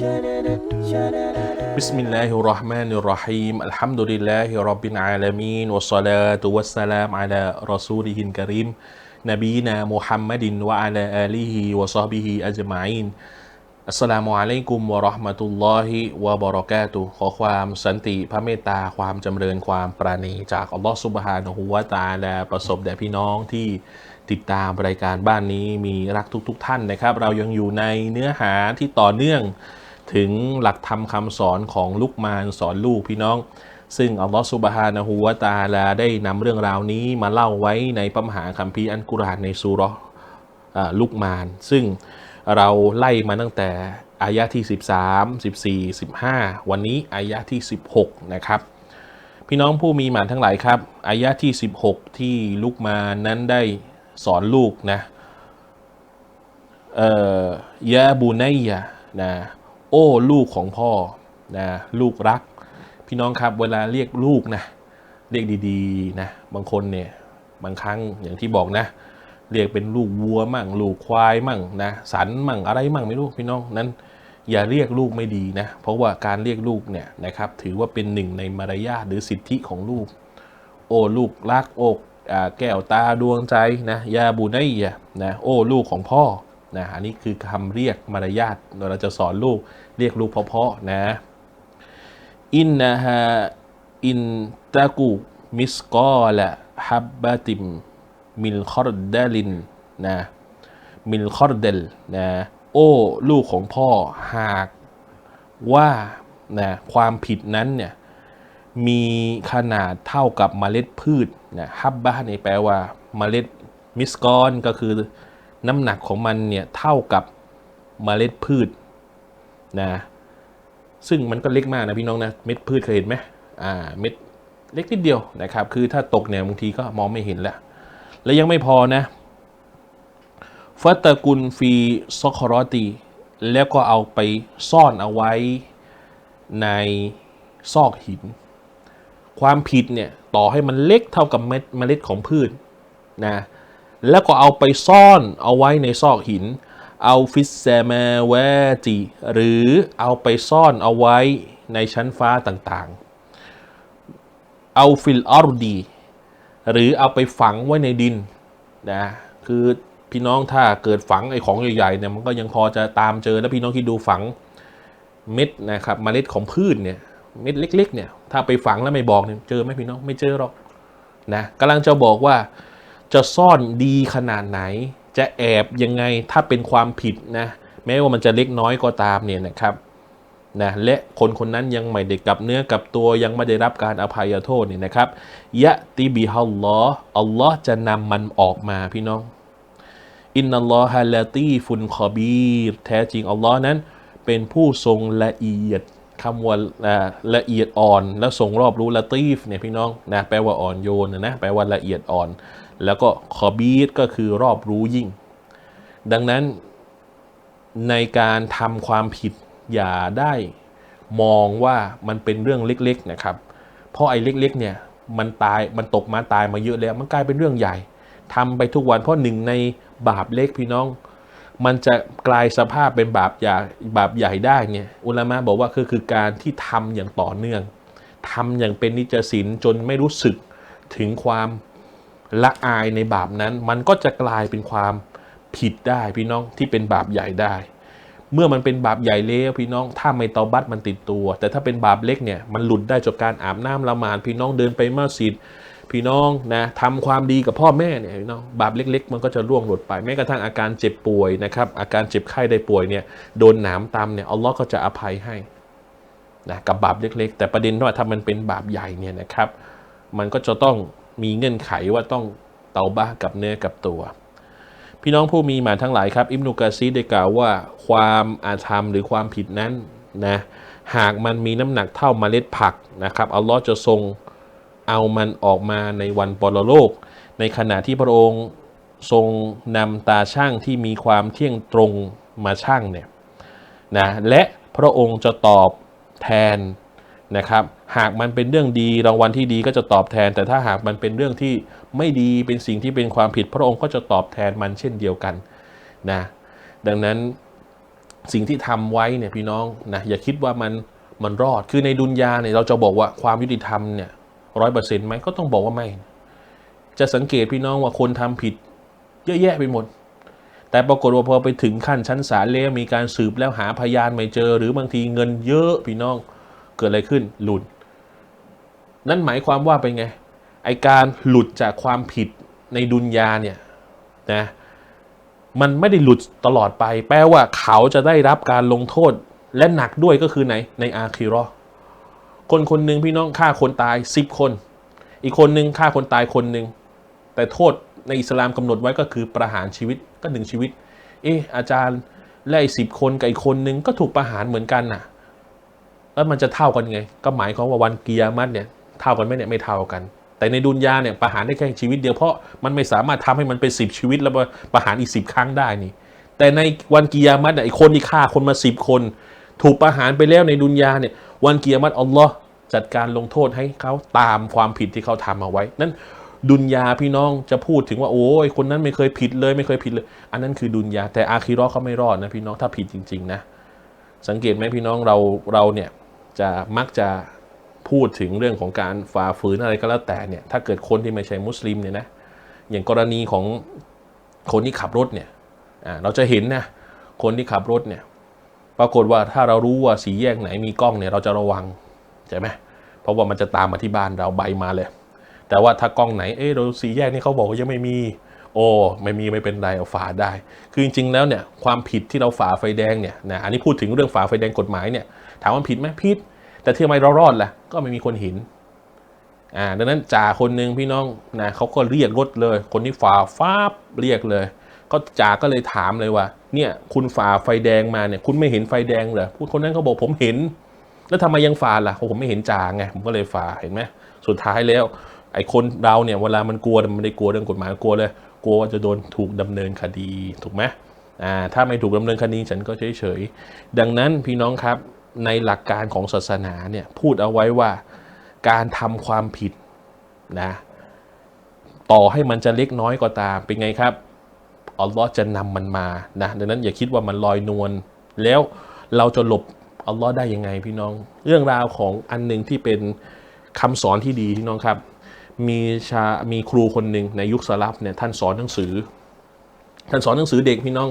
بسم الله الرحمن الرحيم الحمد لله رب العالمين والصلاة والسلام على رسوله الكريم نبينا محمد وعلى آله وصحبه أجمعين อัสสลามุอะลัยกุมวะเราะห์มะตุลลอฮิวะบะเราะกาตุฮ์ขอความสันติพระเมตตาความจำเริญความปราณีจากอัลลอฮ์ซุบฮานะฮูวะตะอาลาประสบแด่พี่น้องที่ติดตามรายการบ้านนี้มีรักทุกๆทท่านนะครับ เรายังอยู่ในเนื้อหาที่ต่อเนื่อง ถึงหลักธรรมคำสอนของลุกมานสอนลูกพี่น้อง ซึ่งอัลลอฮฺซุบฮานะฮูวะตาลาได้นำเรื่องราวนี้มาเล่าไว้ในพระมหาคัมภีร์อันกุรานในซูรอลุกมานซึ่งเราไล่มาตั้งแต่อายะที่ 13 14 15 วันนี้อายะที่ 16 นะครับ พี่น้องผู้มีหมานทั้งหลายครับอายะที่ 16 ที่ลุกมานั้นได้สอนลูกนะเอ่อยาบูไนยะนะ โอ้ลูกของพ่อนะลูกรัก พี่น้องครับเวลาเรียกลูกนะเรียกดีๆนะบางคนเนี่ยบางครั้งอย่างที่บอกนะ เรียกเป็นลูกวัวมั่ง ลูกควายมั่งนะสันมั่งอะไรมั่งไม่รู้พี่น้องนั้น อย่าเรียกลูกไม่ดีนะ เพราะว่าการเรียกลูกเนี่ยนะครับ ถือว่าเป็นหนึ่งในมารยาทหรือสิทธิของลูก โอ้ลูกรักอกแก้วตาดวงใจนะยาบูไนยะนะโอ้ลูกของพ่อ นะอันนี้คือคำเรียกมารยาทเราจะสอนลูกเรียกลูกเพาะๆนะอินนะฮะอินตะกูมิสกอละฮับบะติมมิลคอร์เดลินนะมิลคอร์เดลนะโอ้ลูกของพ่อหากว่านะความผิดนั้นเนี่ยมีขนาดเท่ากับเมล็ดพืชนะฮับบะนี่แปลว่าเมล็ดมิสกอนก็คือ น้ำหนักของมันเนี่ยเท่ากับเมล็ดพืชนะซึ่งมันก็เล็กมากนะพี่น้องนะเม็ดพืชเคยเห็นไหมอ่าเม็ดเล็กนิดเดียวนะครับ คือถ้าตกเนี่ยบางทีก็มองไม่เห็นแล้ว และยังไม่พอนะฟัตตกุลฟีซอกคอรอตี แล้วก็เอาไปซ่อนเอาไว้ในซอกหิน ความผิดเนี่ย ต่อให้มันเล็กเท่ากับเม็ดเมล็ดของพืชนะ แล้วก็เอาไปซ่อนเอาไว้ในซอกหินเอาฟิสแซมาเวจีหรือเอาไปซ่อนเอาไว้ในชั้นฟ้าต่างๆ เอาฟิลอารดี หรือเอาไปฝังไว้ในดินนะคือพี่น้องถ้าเกิดฝังไอ้ของใหญ่ๆเนี่ยมันก็ยังพอจะตามเจอแล้วพี่น้องคิดดูฝังเม็ดนะครับมเมล็ดของพืชเนี่ยเม็ดเล็ก ๆ เนี่ยถ้าไปฝังแล้วไม่บอกเนี่ยเจอไหมพี่น้องไม่เจอหรอกนะกำลังจะบอกว่า จะซ่อนดีขนาดไหน จะแอบยังไงถ้าเป็นความผิดนะแม้ว่ามันจะเล็กน้อยก็ตามเนี่ยนะครับนะและคนคนนั้นยังไม่ได้กลับเนื้อกลับตัวยังไม่ได้รับการอภัยโทษเนี่ยนะครับยะติบิฮัลลออัลลอฮ์จะนำมันออกมาพี่น้อง อินนัลลอฮะละตีฟุนคอบีรแท้จริงอัลลอฮ์นั้น เป็นผู้ทรงละเอียดคำว่าละเอียดอ่อน และทรงรอบรู้ละตีฟเนี่ยพี่น้องนะแปลว่าอ่อนโยนนะแปลว่าละเอียดอ่อน แล้วก็คอบีรก็คือรอบรู้ยิ่ง ดังนั้นในการทำความผิดอย่าได้มองว่ามันเป็นเรื่องเล็กๆนะครับ เพราะไอ้เล็กๆเนี่ยมันตายมันตกมาตายมาเยอะแล้วมันกลายเป็นเรื่องใหญ่ทำไปทุกวันเพราะหนึ่งในบาปเล็กพี่น้อง มันจะกลายสภาพเป็นบาปใหญ่บาปใหญ่ได้เนี่ยอุลามะบอกว่าคือคือการที่ทำอย่างต่อเนื่องทำอย่างเป็นนิจศินจนไม่รู้สึกถึงความ ละอายในบาปนั้น มันก็จะกลายเป็นความผิดได้พี่น้องที่เป็นบาปใหญ่ได้ เมื่อมันเป็นบาปใหญ่แล้วพี่น้อง ถ้าไม่เตาบัตมันติดตัว แต่ถ้าเป็นบาปเล็กเนี่ยมันหลุดได้จากการอาบน้ำละหมาดพี่น้องเดินไปมัสยิดพี่น้องนะทำความดีกับพ่อแม่เนี่ยพี่น้องบาปเล็ก ๆ มันก็จะร่วงหลุดไปแม้กระทั่งอาการเจ็บป่วยนะครับอาการเจ็บไข้ได้ป่วยเนี่ยโดนหนามตำเนี่ยอัลลอฮ์ก็จะอภัยให้นะกับบาปเล็ก ๆ แต่ประเด็นว่าถ้ามันเป็นบาปใหญ่เนี่ยนะครับ มันก็จะต้อง มีเงื่อนไขว่าต้องเตาบ้ากับเนื้อกับตัว พี่น้องผู้มีหมาทั้งหลายครับ อิมนุกาซีได้กล่าวว่าความอาธรรมหรือความผิดนั้นนะหากมันมีน้ำหนักเท่าเมล็ดผักนะครับอัลลอฮ์จะทรงเอามันออกมาในวันปรโลก ในขณะที่พระองค์ทรงนำตาช่างที่มีความเที่ยงตรงมาช่างเนี่ยนะและพระองค์จะตอบแทนนะครับ หากมันเป็นเรื่องดีรางวัลที่ดีก็จะตอบแทน แต่ถ้าหากมันเป็นเรื่องที่ไม่ดีเป็นสิ่งที่เป็นความผิด พระองค์ก็จะตอบแทนมันเช่นเดียวกันนะดังนั้นสิ่งที่ทำไว้เนี่ยพี่น้องนะอย่าคิดว่ามันมันรอดคือในดุนยาเนี่ยเราจะบอกว่าความยุติธรรมเนี่ยร้อยเปอร์เซ็นต์ไหมก็ต้องบอกว่าไม่ จะสังเกตพี่น้องว่าคนทำผิด เยอะแยะไปหมด แต่ปรากฏว่าพอไปถึงขั้นชั้นศาลแล้วมีการสืบแล้วหาพยานไม่เจอ หรือบางทีเงินเยอะพี่น้องเกิดอะไรขึ้นหลุด นั่นหมายความว่าเป็นไงไอการหลุดจากความผิดในดุนยาเนี่ยนะมันไม่ได้หลุดตลอดไป แปลว่าเขาจะได้รับการลงโทษและหนักด้วยก็คือไหนในอาคิรอห์คนคนหนึ่งพี่น้องฆ่าคนตายสิบคน อีกคนหนึ่งฆ่าคนตายคนหนึ่งแต่โทษในอิสลามกำหนดไว้ก็คือประหารชีวิตก็หนึ่งชีวิต เอออาจารย์และไอสิบคนกับอีกคนหนึ่งก็ถูกประหารเหมือนกันน่ะ แล้วมันจะเท่ากันไง ก็หมายความว่าวันกิยามัตเนี่ย เท่ากันไหมเนี่ยไม่เท่ากัน แต่ในดุนยาเนี่ยประหารได้แค่ชีวิตเดียวเพราะมันไม่สามารถทำให้มันเป็นสิบชีวิตแล้วประหารอีกสิบครั้งได้นี่ แต่ในวันกิยามัตเนี่ยไอ้คนที่ฆ่าคนมาสิบคน ถูกประหารไปแล้วในดุนยาเนี่ยวันกิยามัตอัลลอฮ์จัดการลงโทษให้เขาตามความผิดที่เขาทำเอาไว้ นั้นดุนยาพี่น้องจะพูดถึงว่าโอ้ยคนนั้นไม่เคยผิดเลยไม่เคยผิดเลย อันนั้นคือดุนยาแต่อาคีรอเขาไม่รอดนะพี่น้องถ้าผิดจริง ๆ นะ สังเกตไหมพี่น้องเราเราเนี่ยจะมักจะ พูดถึงเรื่องของการฝ่าฝืนอะไรก็แล้วแต่เนี่ยถ้าเกิดคนที่ไม่ใช่มุสลิมเนี่ยนะอย่างกรณีของคนที่ขับรถเนี่ยเราจะเห็นนะคนที่ขับรถเนี่ยปรากฏว่าถ้าเรารู้ว่าสีแยกไหนมีกล้องเนี่ยเราจะระวังใช่ไหมเพราะว่ามันจะตามมาที่บ้านเราใบมาเลย แต่ว่าถ้ากล้องไหนเออเราสีแยกนี่เขาบอกว่ายังไม่มีโอ้ไม่มีไม่เป็นไรเอาฝ่าได้ คือจริงๆแล้วเนี่ยความผิดที่เราฝ่าไฟแดงเนี่ยนะอันนี้พูดถึงเรื่องฝ่าไฟแดงกฎหมายเนี่ยถามว่าผิดไหมผิด แต่ที่ทำไมเรารอดล่ะ ก็ไม่มีคนเห็นอ่าดังนั้นจ่าคนหนึ่งพี่น้องนะเขาก็เรียกรถเลย คนที่ฝ่าฟ้าบเรียกเลย ก็จ่าก็เลยถามเลยว่า เนี่ย คุณฝ่าไฟแดงมาเนี่ย คุณไม่เห็นไฟแดงเหรอพูดคนนั้นเขาบอกผมเห็น แล้วทำไมยังฝ่าล่ะผมไม่เห็นจ่าไงผมก็เลยฝ่าเห็นไหมสุดท้ายแล้ว ไอ้คนเราเนี่ยเวลามันกลัวมันไม่ได้กลัวเรื่องกฎหมายกลัวเลย กลัวว่าจะโดนถูกดำเนินคดีถูกไหมอ่าถ้าไม่ถูกดำเนินคดีฉันก็เฉยเฉยๆดังนั้นพี่น้องครับ ในหลักการของศาสนาเนี่ยพูดเอาไว้ว่าการทำความผิดนะต่อให้มันจะเล็กน้อยก็ตามเป็นไงครับอัลลอฮ์จะนำมันมานะดังนั้นอย่าคิดว่ามันลอยนวลแล้วเราจะหลบอัลลอฮ์ได้ยังไงพี่น้อง เรื่องราวของอันหนึ่งที่เป็นคำสอนที่ดีพี่น้องครับ มีชา มีครูคนหนึ่งในยุคสลับเนี่ยท่านสอนหนังสือ ท่านสอนหนังสือเด็กพี่น้อง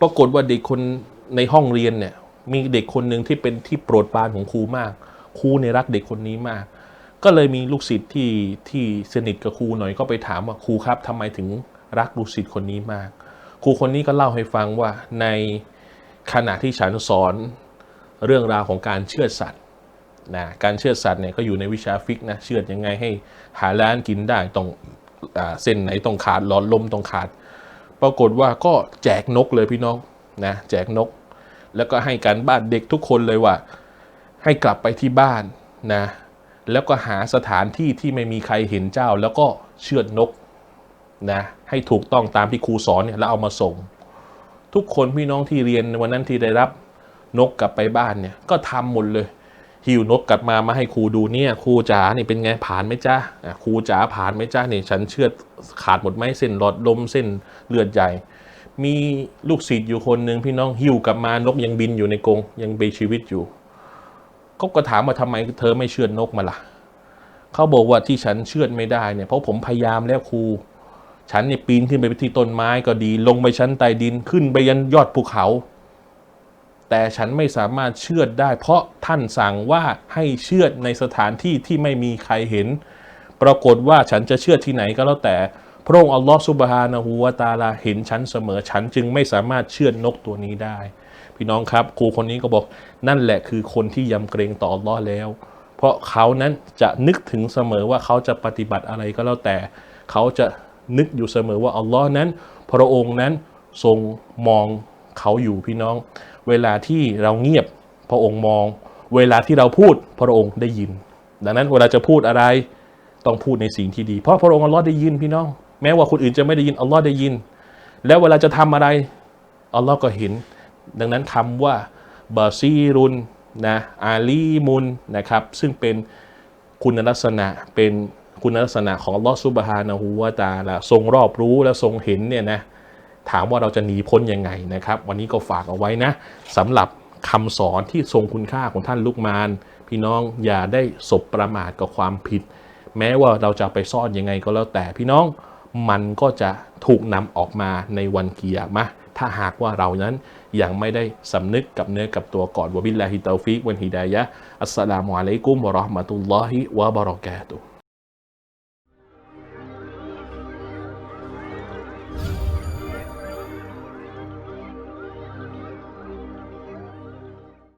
ปรากฏว่าเด็กคนในห้องเรียนเนี่ย มีเด็กคนหนึ่งที่เป็นที่โปรดปรานของครูมาก ครูเนี่ยรักเด็กคนนี้มาก ก็เลยมีลูกศิษย์ที่ที่สนิทกับครูหน่อยก็ไปถามว่าครูครับทำไมถึงรักลูกศิษย์คนนี้มาก ครูคนนี้ก็เล่าให้ฟังว่าในขณะที่ฉันสอนเรื่องราวของการเชื่อสัตว์นะการเชื่อสัตว์เนี่ยก็อยู่ในวิชาฟิกนะเชื่อดยังไงให้หาล้านกินได้ตรงเส้นไหนตรงขาดหลอดลมตรงขาด ปรากฏว่าก็แจกนกเลยพี่น้องนะแจกนก แล้วก็ให้การบ้านเด็กทุกคนเลยว่า ให้กลับไปที่บ้านนะ แล้วก็หาสถานที่ที่ไม่มีใครเห็นเจ้า แล้วก็เชือดนกนะให้ถูกต้องตามที่ครูสอนเนี่ยแล้วเอามาส่ง ทุกคนพี่น้องที่เรียนวันนั้นที่ได้รับนกกลับไปบ้านเนี่ยก็ทำหมดเลย หิวนกกลับมามาให้ครูดูเนี่ยครูจ๋านี่เป็นไงผ่านไหมจ้าครูจ๋าผ่านไหมจ้าเนี่ยฉันเชือดขาดหมดไหมเส้นหลอดลมเส้นเลือดใหญ่ มีลูกศิษย์อยู่คนหนึ่งพี่น้องหิวกลับมานกยังบินอยู่ในกรงยังมีชีวิตอยู่ก็ก็ถามว่าทำไมเธอไม่เชือดนกมาล่ะเขาบอกว่าที่ฉันเชื่อดไม่ได้เนี่ยเพราะผมพยายามแล้วครู ฉันเนี่ยปีนขึ้นไปที่ต้นไม้ก็ดี ลงไปชั้นใต้ดินขึ้นไปยันยอดภูเขา แต่ฉันไม่สามารถเชื่อดได้ เพราะท่านสั่งว่าให้เชื่อดในสถานที่ที่ไม่มีใครเห็น ปรากฏว่าฉันจะเชื่อดที่ไหนก็แล้วแต่ พระองค์อัลลอฮฺสุบฮานะฮูวาตาลาเห็นฉันเสมอฉันจึงไม่สามารถเชื่อนกตัวนี้ได้ พี่น้องครับ ครูคนนี้ก็บอกนั่นแหละคือคนที่ยำเกรงต่ออัลลอฮ์แล้ว เพราะเขานั้นจะนึกถึงเสมอว่าเขาจะปฏิบัติอะไรก็แล้วแต่ เขาจะนึกอยู่เสมอว่าอัลลอฮ์นั้น พระองค์นั้นทรงมองเขาอยู่พี่น้อง เวลาที่เราเงียบพระองค์มอง เวลาที่เราพูดพระองค์ได้ยิน ดังนั้นเวลาจะพูดอะไรต้องพูดในสิ่งที่ดี เพราะพระองค์อัลลอฮ์ได้ยินพี่น้อง แม้ว่าคนอื่นจะไม่ได้ยินอัลลอฮ์ได้ยิน แล้วเวลาจะทำอะไรอัลลอฮ์ก็เห็น ดังนั้นคำว่าบาซีรุนนะอาลีมุนนะครับซึ่งเป็นคุณลักษณะเป็นคุณลักษณะของลอฮ์ซุบฮานะฮูวาตาละทรงรอบรู้และทรงเห็นเนี่ยนะถามว่าเราจะหนีพ้นยังไงนะครับ วันนี้ก็ฝากเอาไว้นะสำหรับคำสอนที่ทรงคุณค่าของท่านลุกมาน พี่น้องอย่าได้สบประมาทกับความผิด แม้ว่าเราจะไปซ่อนยังไงก็แล้วแต่พี่น้อง มันก็จะถูกนำออกมาในวันเกียร์มะถ้าหากว่าเรานั้นยังไม่ได้สำนึกกับเนื้อกับตัวก่อนวบิลลาฮิตาฟิกวันฮิดายะอัสสลามุอะลัยกุมวะเราะห์มะตุลลอฮิวะบะเราะกาตุฮ์